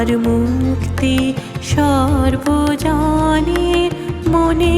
আমার মুক্তি সর্বজনে মনে